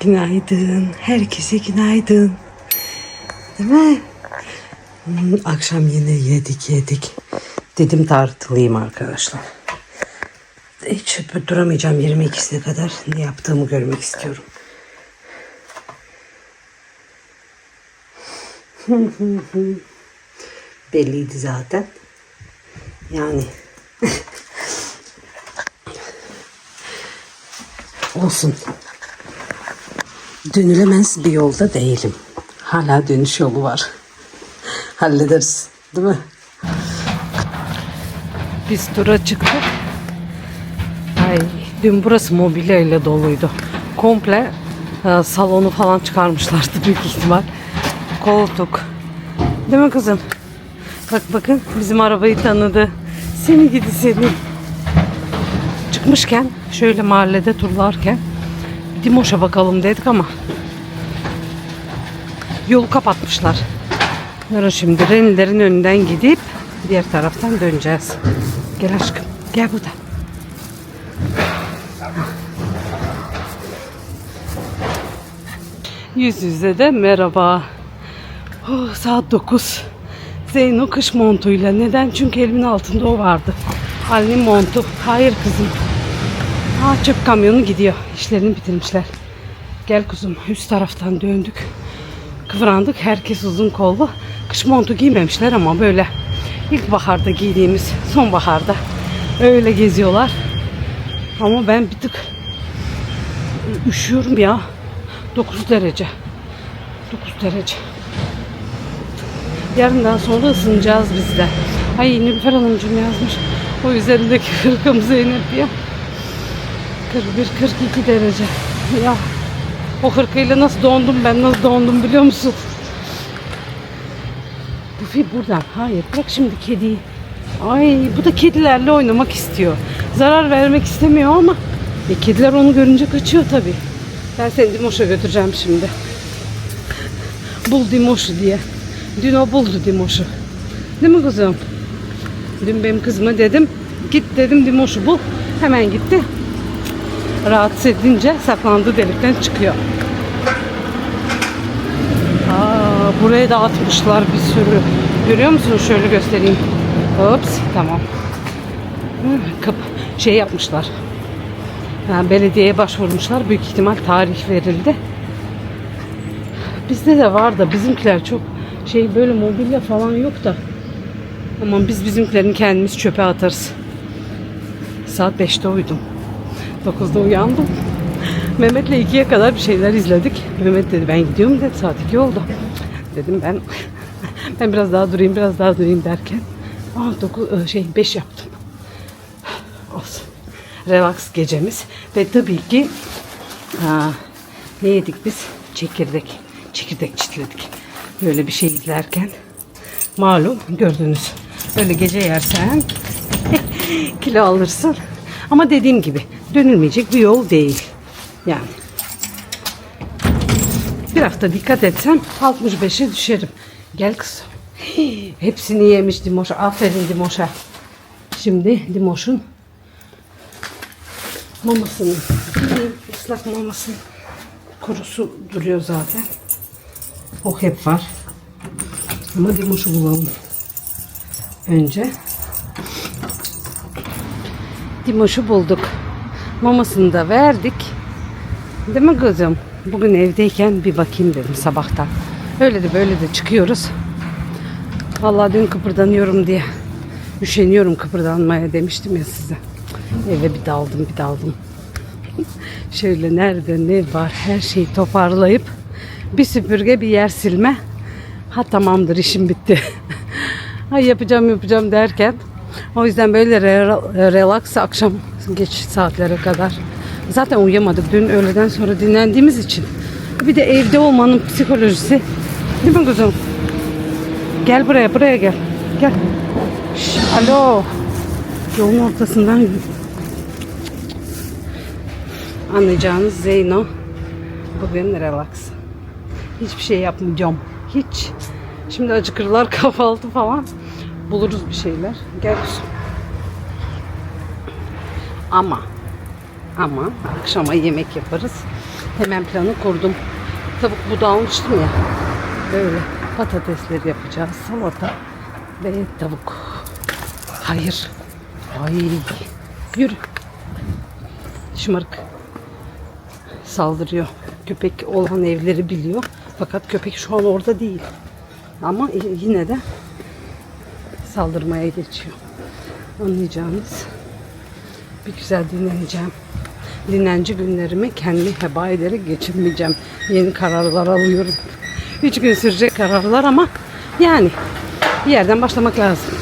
Günaydın. Herkese günaydın. Değil mi? Hmm, akşam yine yedik yedik. Dedim tartılıyım arkadaşlar. Hiç duramayacağım 22'sine kadar ne yaptığımı görmek istiyorum. Belliydi zaten. Yani olsun. Dönülemez bir yolda değilim. Hala dönüş yolu var. Hallederiz. Değil mi? Biz tura çıktık. Ay, dün burası mobilya ile doluydu. Komple e, salonu falan çıkarmışlardı büyük ihtimal. Koltuk. Değil mi kızım? Bak bakın bizim arabayı tanıdı. Seni gidi seni. Çıkmışken şöyle mahallede turlarken Dimoş'a bakalım dedik ama yolu kapatmışlar. Yarın şimdi Renilerin önünden gidip diğer taraftan döneceğiz. Gel aşkım. Gel burada. Yüz yüze de merhaba. Oh, saat 9. Zeyno kış montuyla. Neden? Çünkü elimin altında o vardı. Ali'nin montu. Hayır kızım. Aa, çöp kamyonu gidiyor. İşlerini bitirmişler. Gel kuzum. Üst taraftan döndük. Kıvrandık. Herkes uzun kollu. Kış montu giymemişler ama böyle ilkbaharda giydiğimiz sonbaharda öyle geziyorlar. Ama ben bir tık üşüyorum ya. 9 derece. 9 derece. Yarından sonra ısınacağız biz de. Ay Nilüfer Hanımcığım yazmış. O üzerindeki hırkım Zeynep ya. 41-42 derece. Ya o hırkayla nasıl dondum ben nasıl dondum biliyor musun? Bufi buradan. Hayır bırak şimdi kediyi. Ay bu da kedilerle oynamak istiyor. Zarar vermek istemiyor ama e, kediler onu görünce kaçıyor tabii. Ben seni Dimoş'a götüreceğim şimdi. Bul Dimoş'u diye. Dün o buldu Dimoş'u. Değil mi kızım? Dün benim kızıma dedim git dedim Dimoş'u bul. Hemen gitti. Rahatsız edince saklandığı delikten çıkıyor. Aa, buraya da atmışlar bir sürü. Görüyor musunuz? Şöyle göstereyim. Ops tamam. Kap şey yapmışlar. Ha, belediyeye başvurmuşlar. Büyük ihtimal tarih verildi. Bizde de var da bizimkiler çok şey böyle mobilya falan yok da. Ama biz bizimkilerini kendimiz çöpe atarız. Saat 5'te uyudum. 9'da uyandım. Mehmet'le 2'ye kadar bir şeyler izledik. Mehmet dedi ben gidiyorum dedi saat 2 oldu. Dedim ben ben biraz daha durayım biraz daha durayım derken aa, 9, şey 5 yaptım. Olsun. Relax gecemiz ve tabii ki ha, ne yedik biz? Çekirdek. Çekirdek çitledik. Böyle bir şey izlerken malum gördünüz. Böyle gece yersen kilo alırsın. Ama dediğim gibi dönülmeyecek bir yol değil. Yani. Bir hafta dikkat etsem 65'e düşerim. Gel kızım. Hepsini yemiş Dimoş. Aferin Dimoş'a. Şimdi Dimoş'un mamasını. Islak mamasını. Kurusu duruyor zaten. O hep var. Ama Dimoş'u bulalım. Önce Dimoş'u bulduk. Mamasını da verdik. Değil mi kızım? Bugün evdeyken bir bakayım dedim sabahtan. Öyle de böyle de çıkıyoruz. Vallahi dün kıpırdanıyorum diye. Üşeniyorum kıpırdanmaya demiştim ya size. Eve bir daldım bir daldım. Şöyle nerede ne var her şeyi toparlayıp bir süpürge bir yer silme. Ha tamamdır işim bitti. Ay yapacağım yapacağım derken o yüzden böyle re- relax akşam geç saatlere kadar. Zaten uyuyamadık dün öğleden sonra dinlendiğimiz için. Bir de evde olmanın psikolojisi. Değil mi kuzum? Gel buraya buraya gel. Gel. Şş, alo. Yolun ortasından anlayacağınız Zeyno bugün relax. Hiçbir şey yapmayacağım. Hiç. Şimdi acıkırlar kahvaltı falan. Buluruz bir şeyler. Gel kuzum. Ama ama akşama yemek yaparız. Hemen planı kurdum. Tavuk budu almıştım ya. Böyle patatesleri yapacağız. Salata ve tavuk. Hayır. Ay. Yürü. Şımarık. Saldırıyor. Köpek olan evleri biliyor. Fakat köpek şu an orada değil. Ama yine de saldırmaya geçiyor. Anlayacağınız bir güzel dinleneceğim. Dinlenci günlerimi kendi heba ederek geçirmeyeceğim. Yeni kararlar alıyorum. Üç gün sürecek kararlar ama yani bir yerden başlamak lazım.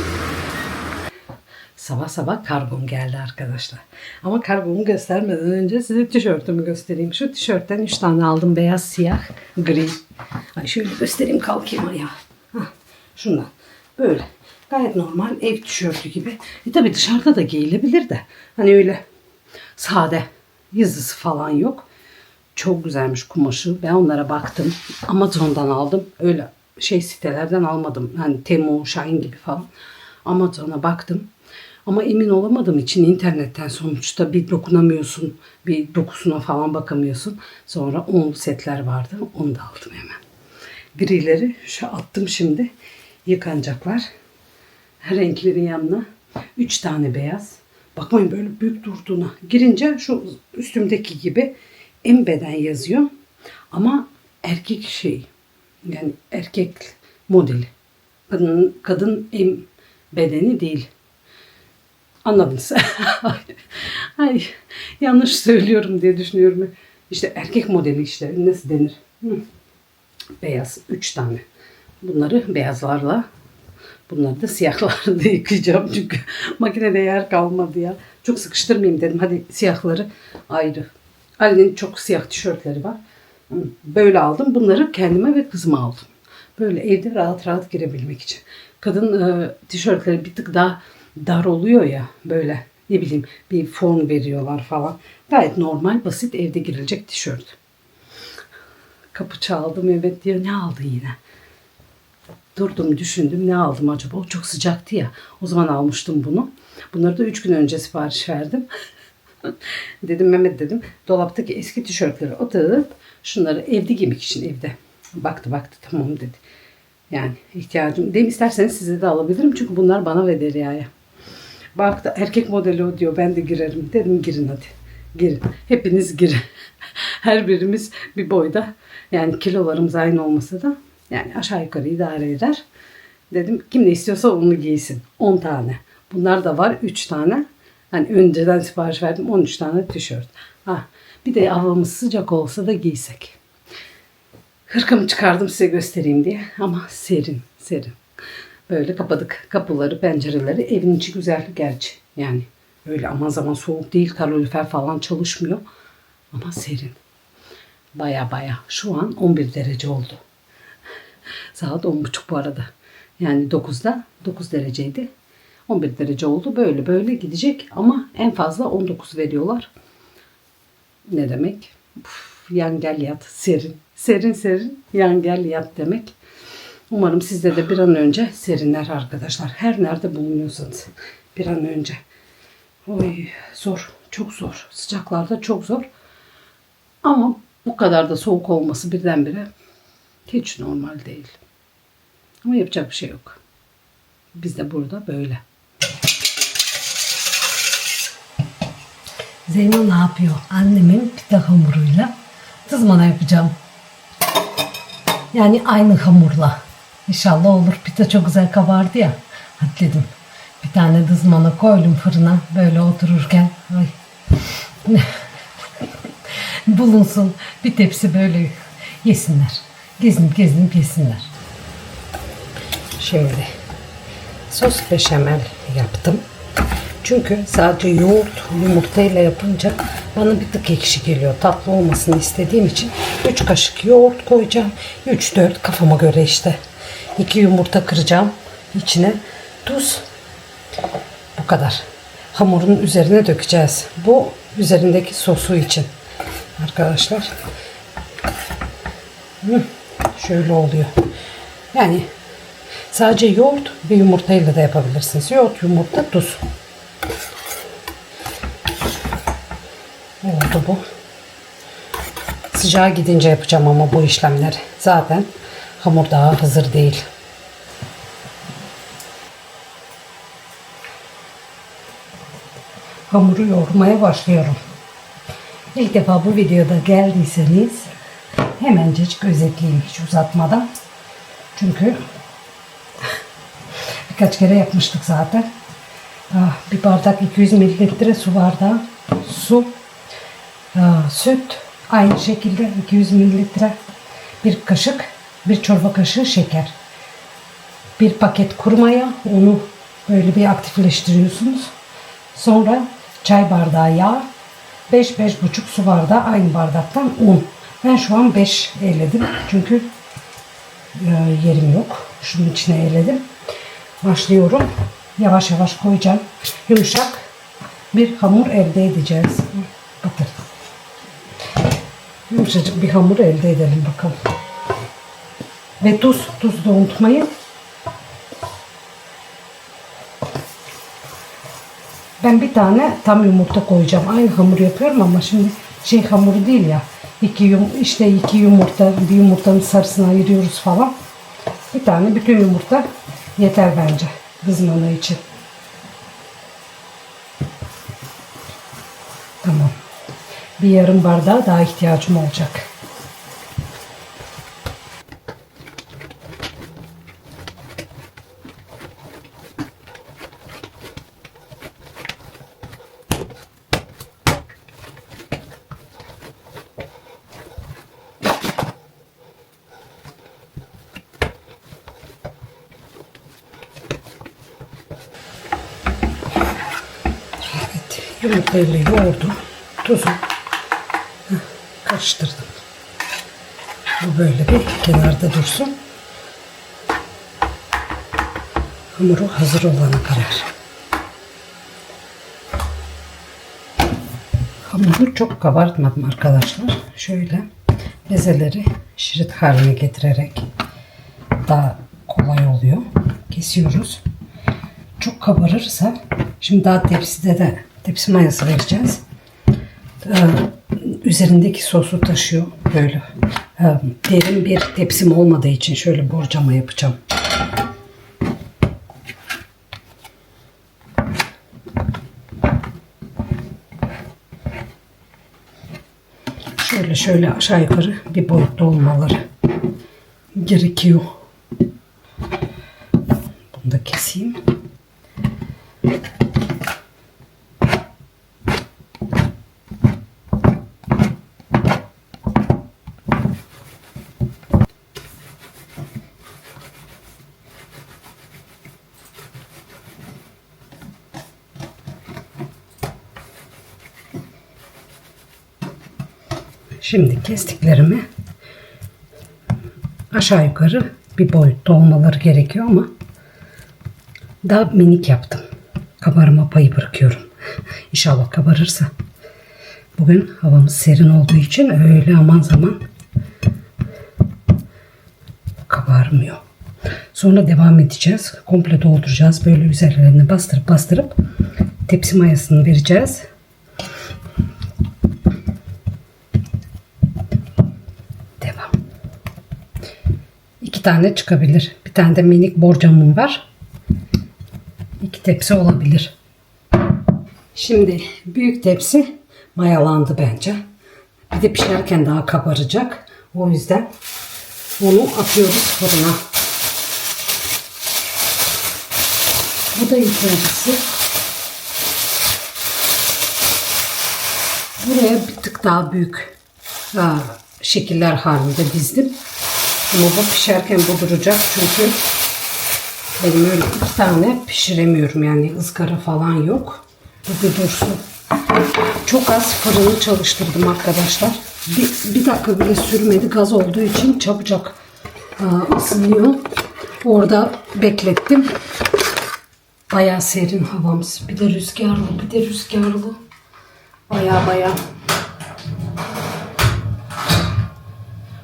Sabah sabah kargom geldi arkadaşlar. Ama kargomu göstermeden önce size tişörtümü göstereyim. Şu tişörtten 3 tane aldım. Beyaz, siyah, gri. Ay şöyle göstereyim kalkayım ayağa. Hah, şundan. Böyle. Gayet normal ev tişörtü gibi. E tabi dışarıda da giyilebilir de. Hani öyle sade yazısı falan yok. Çok güzelmiş kumaşı. Ben onlara baktım. Amazon'dan aldım. Öyle şey sitelerden almadım. Hani Temu, Shine gibi falan. Amazon'a baktım. Ama emin olamadığım için internetten sonuçta bir dokunamıyorsun. Bir dokusuna falan bakamıyorsun. Sonra onlu setler vardı. Onu da aldım hemen. Grileri şu attım şimdi. Yıkanacaklar. Renklerin yanına. Üç tane beyaz. Bakmayın böyle büyük durduğuna. Girince şu üstümdeki gibi en beden yazıyor. Ama erkek şey. Yani erkek modeli. Kadın, kadın em bedeni değil. Anladınız. Ay, yanlış söylüyorum diye düşünüyorum. İşte erkek modeli işte nasıl denir? Hı. Beyaz. Üç tane. Bunları beyazlarla bunları da siyahlarla yıkayacağım çünkü makinede yer kalmadı ya. Çok sıkıştırmayayım dedim. Hadi siyahları ayrı. Ali'nin çok siyah tişörtleri var. Böyle aldım. Bunları kendime ve kızıma aldım. Böyle evde rahat rahat girebilmek için. Kadın e, tişörtleri bir tık daha dar oluyor ya böyle ne bileyim bir fon veriyorlar falan. Gayet normal basit evde girilecek tişört. Kapı çaldım evet diyor ne aldın yine? Durdum düşündüm ne aldım acaba? O çok sıcaktı ya. O zaman almıştım bunu. Bunları da 3 gün önce sipariş verdim. dedim Mehmet dedim dolaptaki eski tişörtleri atıp şunları evde giymek için evde. Baktı baktı tamam dedi. Yani ihtiyacım. Dedim isterseniz size de alabilirim çünkü bunlar bana ve Derya'ya. Baktı erkek modeli o diyor ben de girerim. Dedim girin hadi. Girin. Hepiniz girin. Her birimiz bir boyda. Yani kilolarımız aynı olmasa da yani aşağı yukarı idare eder. Dedim kim ne istiyorsa onu giysin. 10 tane. Bunlar da var 3 tane. Hani önceden sipariş verdim 13 tane tişört. Ha, bir de havamız sıcak olsa da giysek. Hırkamı çıkardım size göstereyim diye ama serin serin. Böyle kapadık kapıları, pencereleri. Evin içi güzel gerçi. Yani öyle aman zaman soğuk değil. Kalorifer falan çalışmıyor. Ama serin. Baya baya. Şu an 11 derece oldu. Saat 10.30 bu arada. Yani 9'da 9 dereceydi. 11 derece oldu. Böyle böyle gidecek ama en fazla 19 veriyorlar. Ne demek? Uf, yan gel yat. Serin. Serin serin yan gel yat demek. Umarım sizde de bir an önce serinler arkadaşlar. Her nerede bulunuyorsanız bir an önce. Oy zor. Çok zor. Sıcaklarda çok zor. Ama bu kadar da soğuk olması birdenbire hiç normal değil. Ama yapacak bir şey yok. Biz de burada böyle. Zeyno ne yapıyor? Annemin pita hamuruyla tızmana yapacağım. Yani aynı hamurla. İnşallah olur. Pita çok güzel kabardı ya. Hadi dedim. Bir tane dızmana koydum fırına. Böyle otururken. Ay. Bulunsun. Bir tepsi böyle yesinler. Gezinip gezinip yesinler. Şöyle sos beşamel yaptım. Çünkü sadece yoğurt yumurtayla yapınca bana bir tık ekşi geliyor. Tatlı olmasını istediğim için 3 kaşık yoğurt koyacağım. 3-4 kafama göre işte. 2 yumurta kıracağım. içine tuz. Bu kadar. Hamurun üzerine dökeceğiz. Bu üzerindeki sosu için. Arkadaşlar. Hı, şöyle oluyor. Yani sadece yoğurt ve yumurtayla da yapabilirsiniz. Yoğurt, yumurta, tuz. Oldu bu. Sıcağa gidince yapacağım ama bu işlemleri. Zaten hamur daha hazır değil. Hamuru yoğurmaya başlıyorum. İlk defa bu videoda geldiyseniz hemencecik özetleyeyim hiç uzatmadan. Çünkü birkaç kere yapmıştık zaten. Ah, bir bardak 200 mililitre su bardağı su, ah, süt, aynı şekilde 200 mililitre, bir kaşık, bir çorba kaşığı şeker. Bir paket kuru maya, onu böyle bir aktifleştiriyorsunuz. Sonra çay bardağı yağ, 5-5,5 su bardağı aynı bardaktan un. Ben şu an 5 eledim çünkü e, yerim yok. Şunun içine eledim. Başlıyorum. Yavaş yavaş koyacağım. Yumuşak bir hamur elde edeceğiz. Bakın. Yumuşacık bir hamur elde edelim bakalım. Ve tuz. Tuz da unutmayın. Ben bir tane tam yumurta koyacağım. Aynı hamur yapıyorum ama şimdi şey hamuru değil ya. İki yum işte iki yumurta, bir yumurtanın sarısını ayırıyoruz falan. Bir tane bütün yumurta yeter bence kızmalığı için. Tamam. Bir yarım bardağa daha ihtiyacım olacak. Evet, yumurtayla yoğurdum. Tuzu karıştırdım. Bu böyle bir kenarda dursun. Hamuru hazır olana kadar. Hamuru çok kabartmadım arkadaşlar. Şöyle bezeleri şerit haline getirerek daha kolay oluyor. Kesiyoruz. Çok kabarırsa şimdi daha tepside de tepsi mayası vereceğiz. Ee, üzerindeki sosu taşıyor böyle. Ee, derin bir tepsim olmadığı için şöyle borcama yapacağım. Şöyle şöyle aşağı yukarı bir boyutta olmaları gerekiyor. Bunu da keseyim. Şimdi kestiklerimi aşağı yukarı bir boyutta olmaları gerekiyor ama daha minik yaptım. Kabarma payı bırakıyorum. İnşallah kabarırsa. Bugün havamız serin olduğu için öyle aman zaman kabarmıyor. Sonra devam edeceğiz. Komple dolduracağız. Böyle üzerlerine bastırıp bastırıp tepsi mayasını vereceğiz. Tane çıkabilir. Bir tane de minik borcamım var. İki tepsi olabilir. Şimdi büyük tepsi mayalandı bence. Bir de pişerken daha kabaracak. O yüzden onu atıyoruz fırına. Bu da ikincisi. Buraya bir tık daha büyük şekiller halinde dizdim. Ama bu pişerken bu duracak çünkü benim öyle iki tane pişiremiyorum yani ızgara falan yok. Bu bir dursun. Çok az fırını çalıştırdım arkadaşlar. Bir, bir dakika bile sürmedi gaz olduğu için çabucak aa, ısınıyor. Orada beklettim. Bayağı serin havamız. Bir de rüzgarlı, bir de rüzgarlı. Bayağı bayağı.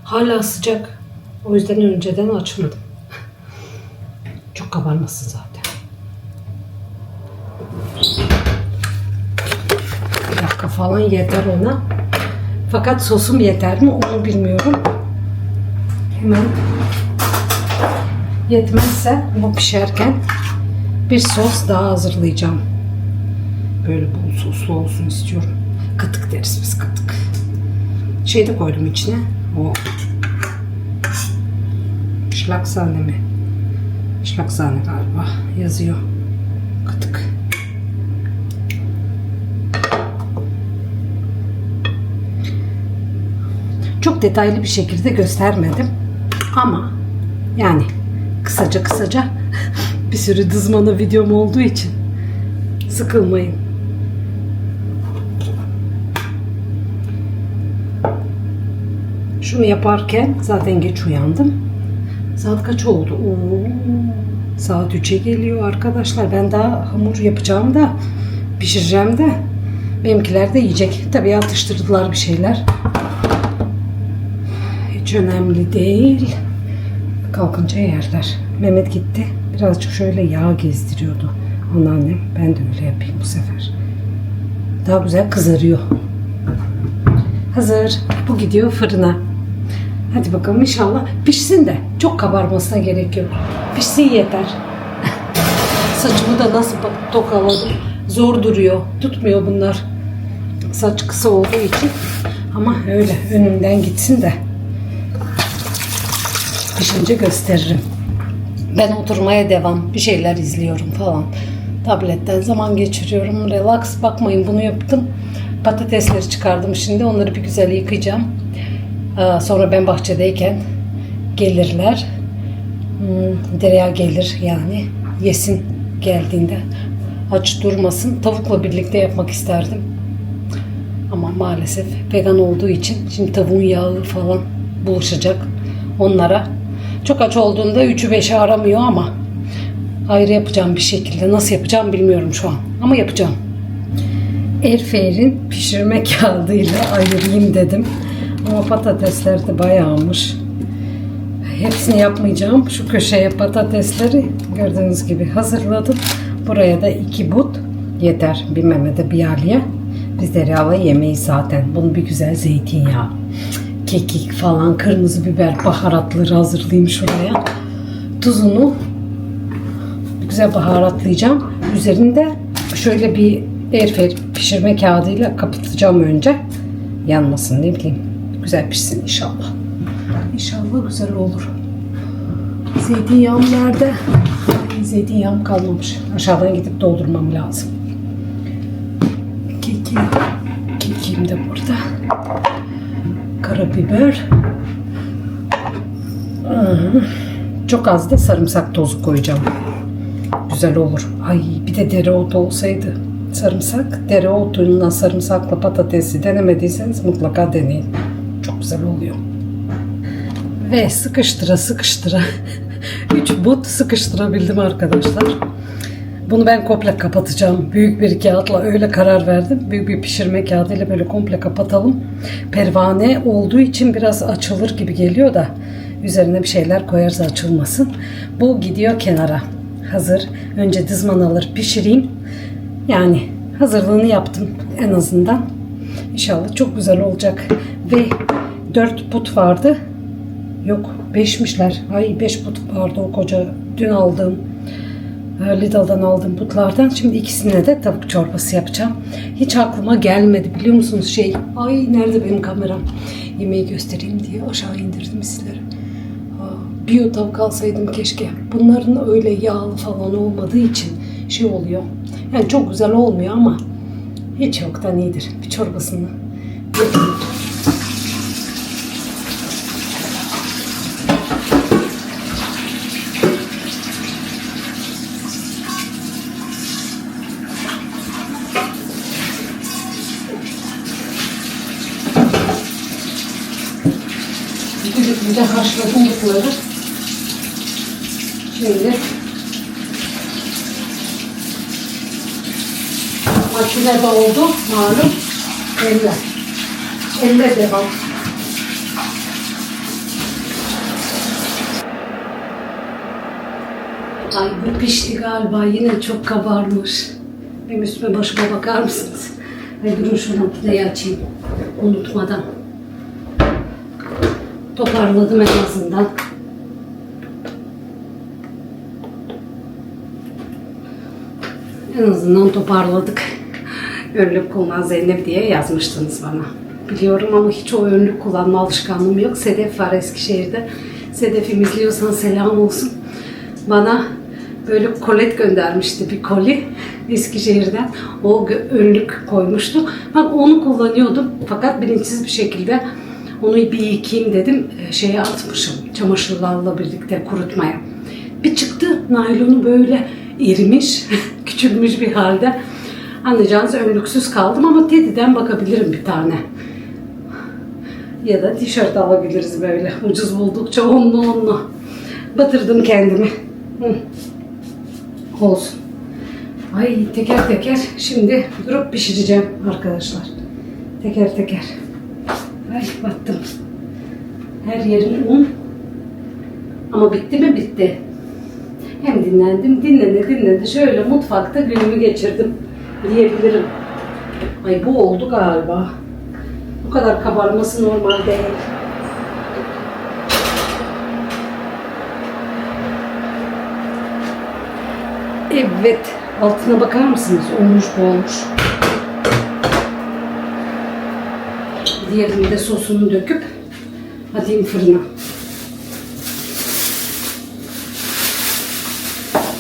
Hala sıcak. O yüzden önceden açmadım. Çok kabarması zaten. Bir dakika falan yeter ona. Fakat sosum yeter mi onu bilmiyorum. Hemen yetmezse bu pişerken bir sos daha hazırlayacağım. Böyle bol soslu olsun istiyorum. Katık deriz biz katık. Şey de koydum içine. O şlaksane mi? Şlaksane galiba yazıyor. Katık. Çok detaylı bir şekilde göstermedim. Ama yani kısaca kısaca bir sürü dızmanı videom olduğu için sıkılmayın. Şunu yaparken zaten geç uyandım. Saat kaç oldu? Oo, saat 3'e geliyor arkadaşlar. Ben daha hamur yapacağım da pişireceğim de benimkiler de yiyecek. Tabii atıştırdılar bir şeyler. Hiç önemli değil. Kalkınca yerler. Mehmet gitti. Birazcık şöyle yağ gezdiriyordu. Anneannem. Ben de öyle yapayım bu sefer. Daha güzel kızarıyor. Hazır. Bu gidiyor fırına. Hadi bakalım inşallah pişsin de. Çok kabarmasına gerek yok. Pişsin yeter. Saçımı da nasıl tokaladım. Zor duruyor. Tutmuyor bunlar. Saç kısa olduğu için. Ama öyle önümden gitsin de. Pişince gösteririm. Ben oturmaya devam. Bir şeyler izliyorum falan. Tabletten zaman geçiriyorum. Relax. Bakmayın bunu yaptım. Patatesleri çıkardım şimdi. Onları bir güzel yıkayacağım. Aa, Sonra ben bahçedeyken gelirler. Hmm, Dereya gelir yani. Yesin geldiğinde. Aç durmasın. Tavukla birlikte yapmak isterdim. Ama maalesef vegan olduğu için şimdi tavuğun yağı falan bulaşacak onlara. Çok aç olduğunda 3'ü 5'i aramıyor ama ayrı yapacağım bir şekilde. Nasıl yapacağım bilmiyorum şu an. Ama yapacağım. Airfryer'in pişirme kağıdıyla ayırayım dedim. Ama patatesler de bayağımış. Hepsini yapmayacağım. Şu köşeye patatesleri gördüğünüz gibi hazırladım. Buraya da iki but yeter. Bir Mehmet'e bir Ali'ye. Biz Derya'la yemeyiz zaten. Bunu bir güzel zeytinyağı, kekik falan, kırmızı biber, baharatları hazırlayayım şuraya. Tuzunu güzel baharatlayacağım. Üzerinde şöyle bir airfryer pişirme kağıdıyla kapatacağım önce. Yanmasın ne bileyim. Güzel pişsin inşallah. İnşallah güzel olur. Zeytinyağım nerede? Zeytinyağım kalmamış. Aşağıdan gidip doldurmam lazım. Keki, kekim de burada. Karabiber. Çok az da sarımsak tozu koyacağım. Güzel olur. Ay bir de dereotu olsaydı. Sarımsak, dereotuyla sarımsakla patatesi denemediyseniz mutlaka deneyin. Güzel oluyor. Ve sıkıştıra sıkıştıra 3 but sıkıştırabildim arkadaşlar. Bunu ben komple kapatacağım. Büyük bir kağıtla öyle karar verdim. Büyük bir pişirme kağıdıyla böyle komple kapatalım. Pervane olduğu için biraz açılır gibi geliyor da üzerine bir şeyler koyarız açılmasın. Bu gidiyor kenara. Hazır. Önce dızmanaları pişireyim. Yani hazırlığını yaptım en azından. İnşallah çok güzel olacak. Ve 4 but vardı. Yok 5'mişler. Ay 5 but vardı o koca dün aldığım e, Lidl'dan aldığım butlardan. Şimdi ikisine de tavuk çorbası yapacağım. Hiç aklıma gelmedi biliyor musunuz şey. Ay nerede benim kameram? Yemeği göstereyim diye aşağı indirdim sizlere. Biyo tavuk alsaydım keşke. Bunların öyle yağlı falan olmadığı için şey oluyor. Yani çok güzel olmuyor ama hiç yoktan iyidir. Bir çorbasını yapayım. Bir de butları. Şimdi makine de oldu malum. Elle. Elle devam. Ay bu pişti galiba yine çok kabarmış. Benim üstüme başıma bakar mısınız? Ve durun şu makineyi açayım. Unutmadan. Toparladım en azından. En azından toparladık. Önlük kullan Zeynep diye yazmıştınız bana. Biliyorum ama hiç o önlük kullanma alışkanlığım yok. Sedef var Eskişehir'de. Sedef'im izliyorsan selam olsun. Bana böyle kolet göndermişti bir koli Eskişehir'den. O önlük koymuştu. Ben onu kullanıyordum. Fakat bilinçsiz bir şekilde onu bir yıkayayım dedim. Ee, Şeye atmışım. Çamaşırlarla birlikte kurutmaya. Bir çıktı naylonu böyle erimiş, küçülmüş bir halde. Anlayacağınız önlüksüz kaldım ama Teddy'den bakabilirim bir tane. Ya da tişört alabiliriz böyle. Ucuz buldukça onlu onlu. Batırdım kendimi. Hı. Olsun. Ay teker teker şimdi durup pişireceğim arkadaşlar. Teker teker. Ay battım. Her yerim un. Ama bitti mi? Bitti. Hem dinlendim, dinlene dinlene şöyle mutfakta günümü geçirdim diyebilirim. Ay bu oldu galiba. Bu kadar kabarması normal değil. Evet, altına bakar mısınız? Olmuş bu olmuş. Diğerini de sosunu döküp atayım fırına.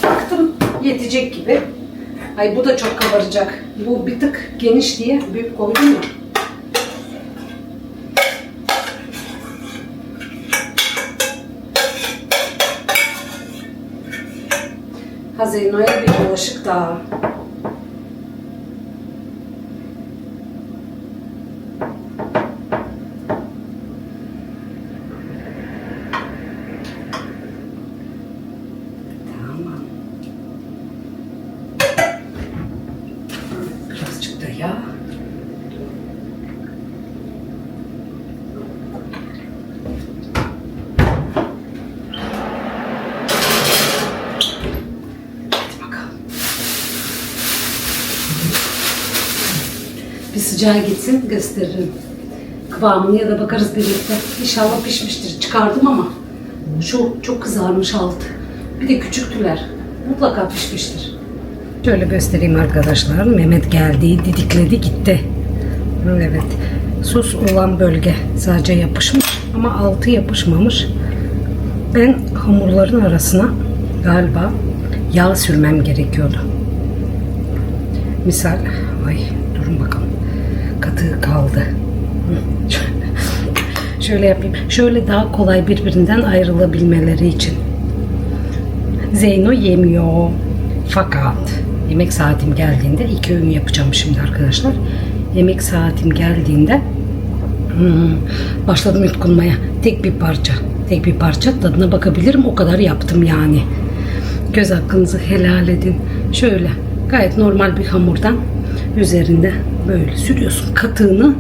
Baktım yetecek gibi. Ay bu da çok kabaracak. Bu bir tık geniş diye büyük koydum ya. Hazino'ya bir bulaşık daha. Tamam. Birazcık da yağ. Hadi bakalım. Sıcağı gitsin gösteririm. Kıvamını ya da bakarız birlikte. İnşallah pişmiştir. Çıkardım ama şu çok kızarmış altı. Bir de küçüktüler. Mutlaka pişmiştir. Şöyle göstereyim arkadaşlar. Mehmet geldi, didikledi gitti. Evet. Sos olan bölge sadece yapışmış ama altı yapışmamış. Ben hamurların arasına galiba yağ sürmem gerekiyordu. Misal, ay durun bakalım. Katı kaldı. Şöyle yapayım. Şöyle daha kolay birbirinden ayrılabilmeleri için. Zeyno yemiyor. Fakat yemek saatim geldiğinde iki öğün yapacağım şimdi arkadaşlar. Yemek saatim geldiğinde hmm, başladım yutkunmaya. Tek bir parça. Tek bir parça tadına bakabilirim. O kadar yaptım yani. Göz hakkınızı helal edin. Şöyle gayet normal bir hamurdan üzerinde böyle sürüyorsun katığını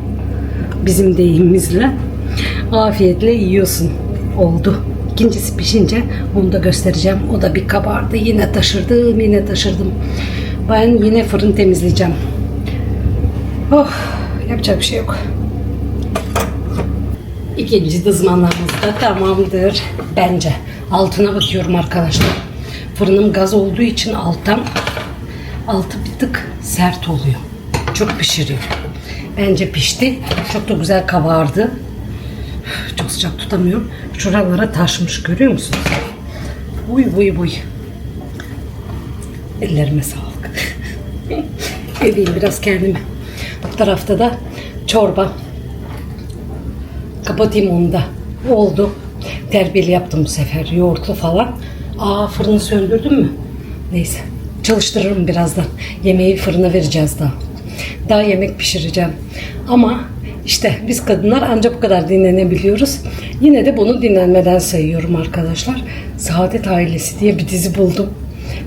bizim deyimimizle afiyetle yiyorsun. Oldu. İkincisi pişince onu da göstereceğim. O da bir kabardı. Yine taşırdım, yine taşırdım. Ben yine fırın temizleyeceğim. Oh, yapacak bir şey yok. İkinci dızmanlarımız da tamamdır. Bence. Altına bakıyorum arkadaşlar. Fırınım gaz olduğu için alttan altı bir tık sert oluyor. Çok pişiriyor. Bence pişti. Çok da güzel kabardı. Çok sıcak tutamıyorum. Şuralara taşmış görüyor musunuz? Uy uy uy. Ellerime sağlık. Öveyim biraz kendimi. Bu tarafta da çorba. Kapatayım onu da. Oldu. Terbiyeli yaptım bu sefer. Yoğurtlu falan. Aa fırını söndürdün mü? Neyse. Çalıştırırım birazdan. Yemeği fırına vereceğiz daha. Daha yemek pişireceğim. Ama işte biz kadınlar ancak bu kadar dinlenebiliyoruz. Yine de bunu dinlenmeden sayıyorum arkadaşlar. Saadet Ailesi diye bir dizi buldum.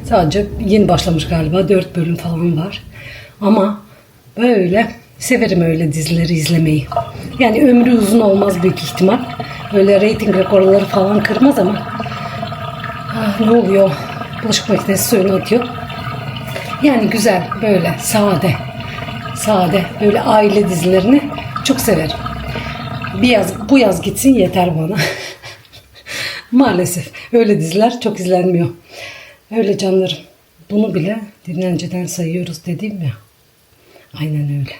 Sadece yeni başlamış galiba. 4 bölüm falan var. Ama böyle severim öyle dizileri izlemeyi. Yani ömrü uzun olmaz büyük ihtimal. Böyle reyting rekorları falan kırmaz ama Ah, ne oluyor? Bulaşık makinesi suyunu atıyor. Yani güzel, böyle sade, sade, böyle aile dizilerini çok severim. Bir yaz, bu yaz gitsin yeter bana. Maalesef öyle diziler çok izlenmiyor. Öyle canlarım. Bunu bile dinlenceden sayıyoruz dediğim ya. Aynen öyle.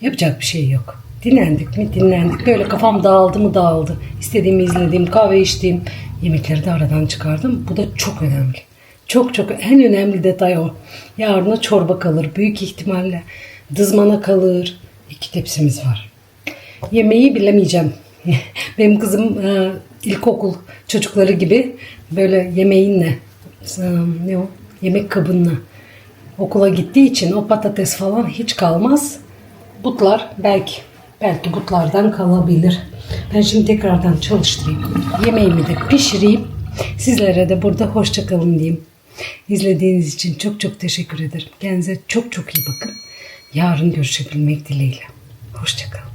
Yapacak bir şey yok. Dinlendik mi dinlendik. Böyle kafam dağıldı mı dağıldı. İstediğimi izlediğim, kahve içtiğim yemekleri de aradan çıkardım. Bu da çok önemli. Çok çok en önemli detay o. Yarına çorba kalır. Büyük ihtimalle dızmana kalır. İki tepsimiz var. Yemeği bilemeyeceğim. Benim kızım e, ilkokul çocukları gibi böyle yemeğinle e, ne o yemek kabınla okula gittiği için o patates falan hiç kalmaz. Butlar belki belki butlardan kalabilir. Ben şimdi tekrardan çalıştırayım. Yemeğimi de pişireyim. Sizlere de burada hoşça kalın diyeyim. İzlediğiniz için çok çok teşekkür ederim. Kendinize çok çok iyi bakın. Yarın görüşebilmek dileğiyle. Hoşça kalın.